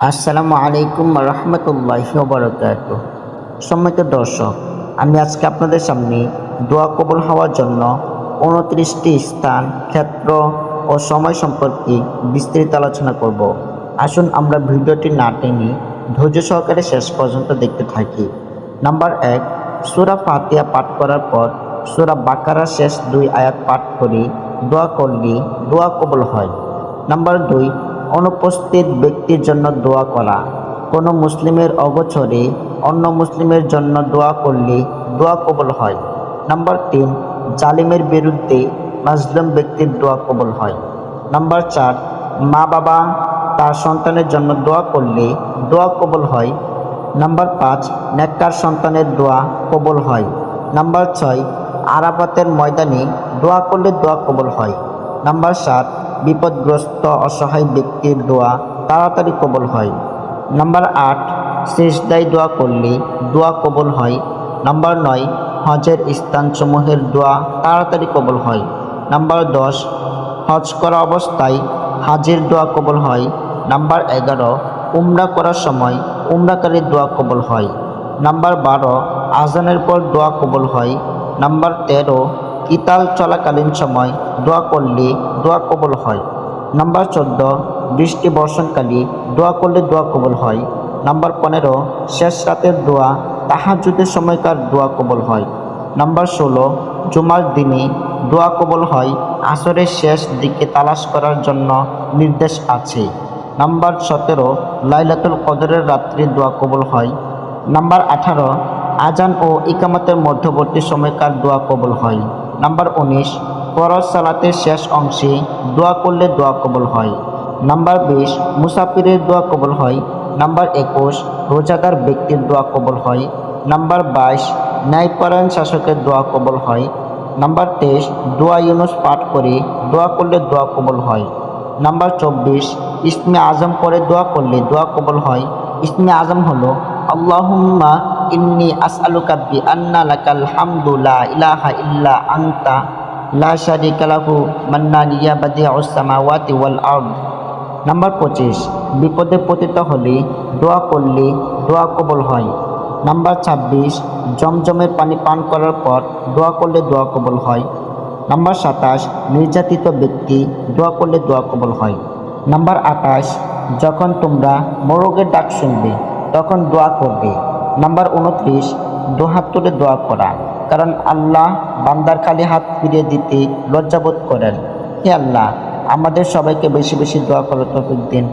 আসসালামু আলাইকুম রহমতুল্লাহ বরকাত সম্মানিত দর্শক, আমি আজকে আপনাদের সামনে দোয়া কবুল হওয়ার জন্য উনত্রিশটি স্থান, ক্ষেত্র ও সময় সম্পর্কে বিস্তারিত আলোচনা করব। আসুন আমরা ভিডিওটি না টেনে ধৈর্য সহকারে শেষ পর্যন্ত দেখতে থাকি। নাম্বার এক, সুরা ফাতিয়া পাঠ করার পর সুরা বাকারা শেষ দুই আয়াত পাঠ করে দোয়া করলে দোয়া কবুল হয়। নাম্বার দুই অনুপস্থিত ব্যক্তির জন্য দোয়া করা। কোনো মুসলিমের অগোচরে অন্য মুসলিমের জন্য দোয়া করলে দোয়া কবল হয়। নাম্বার তিন, জালিমের বিরুদ্ধে মাজলুম ব্যক্তির দোয়া কবল হয়। নাম্বার চার, মা বাবা তার সন্তানের জন্য দোয়া করলে দোয়া কবল হয়। নাম্বার পাঁচ, নেককার সন্তানের দোয়া কবল হয়। নাম্বার ছয়, আরাফাতের ময়দানে দোয়া করলে দোয়া কবল হয়। নাম্বার সাত বিপদগ্রস্ত অসহায় ব্যক্তির দোয়া তাড়াতাড়ি কবল হয়। নাম্বার আট শেষদায় দোয়া করলে দোয়া কবল হয়। নাম্বার নয়, হজের স্থানসমূহের দোয়া তাড়াতাড়ি কবল হয়। নাম্বার দশ, হজ করা অবস্থায় হাজের দোয়া কবল হয়। নাম্বার এগারো, উমরা করার সময় উমরাকারীর দোয়া কবল হয়। নাম্বার বারো, আজানের পর দোয়া কবল হয়। নাম্বার তেরো কিতাল চলাকালীন সময় দোয়া করলে দোয়া কবল হয়। নাম্বার চোদ্দ, বৃষ্টি বর্ষণকালী দোয়া করলে দোয়া কবল হয়। নাম্বার পনেরো, শেষ রাতের দোয়া তাহাজুদের সময়কার দোয়া কবল হয়। নাম্বার ষোলো, জুমার দিনে দোয়া কবল হয় আসরের শেষ দিকে তালাশ করার জন্য নির্দেশ আছে। নাম্বার সতেরো, লাইলাতুল কদরের রাত্রি দোয়া কবল হয়। নাম্বার আঠারো, আজান ও ইকামতের মধ্যবর্তী সময়কার দোয়া কবল হয়। নাম্বার উনিশ, ফরজ সালাতের শেষ অংশে দোয়া করলে দোয়া কবল হয়। নাম্বার বিশ, মুসাফিরের দোয়া কবল হয়। নাম্বার একুশ, রোজাদার ব্যক্তির দোয়া কবল হয়। নাম্বার বাইশ, ন্যায়পরায়ণ শাসকের দোয়া কবল হয়। নাম্বার তেইশ, দোয়া ইউনুস পাঠ করে দোয়া করলে দোয়া কবল হয়। নাম্বার চব্বিশ, ইসমে আজম পরে দোয়া করলে দোয়া কবল হয়। ইসমে আজম হলো, আল্লাহুম্মা ইন্নি আসআলুকা বি আন্না লাকাল হামদু লা ইলাহা ইল্লা আনতা লা শারিকা লাহু মান্নান ইয়া বাদিউস সামাওয়াতি ওয়াল আরদ নাম্বার পঁচিশ, বিপদে পতিত হলে দোয়া করলে দোয়া কবল হয়। নাম্বার ছাব্বিশ জমজমের পানি পান করার পর দোয়া করলে দোয়া কবল হয়। নাম্বার সাতাশ, নির্যাতিত ব্যক্তি দোয়া করলে দোয়া কবল হয়। নাম্বার আঠাশ, যখন তোমরা মোরগের ডাক শুনবে, তখন দোয়া করবে। নাম্বার উনত্রিশ, দোহাত তুলে দোয়া করা। কারণ আল্লাহ বান্দার খালি হাত ফিরিয়ে দিতে লজ্জাবোধ করেন। হে আল্লাহ, আমাদের সবাইকে বেশি বেশি দোয়া করার তফিক দিন।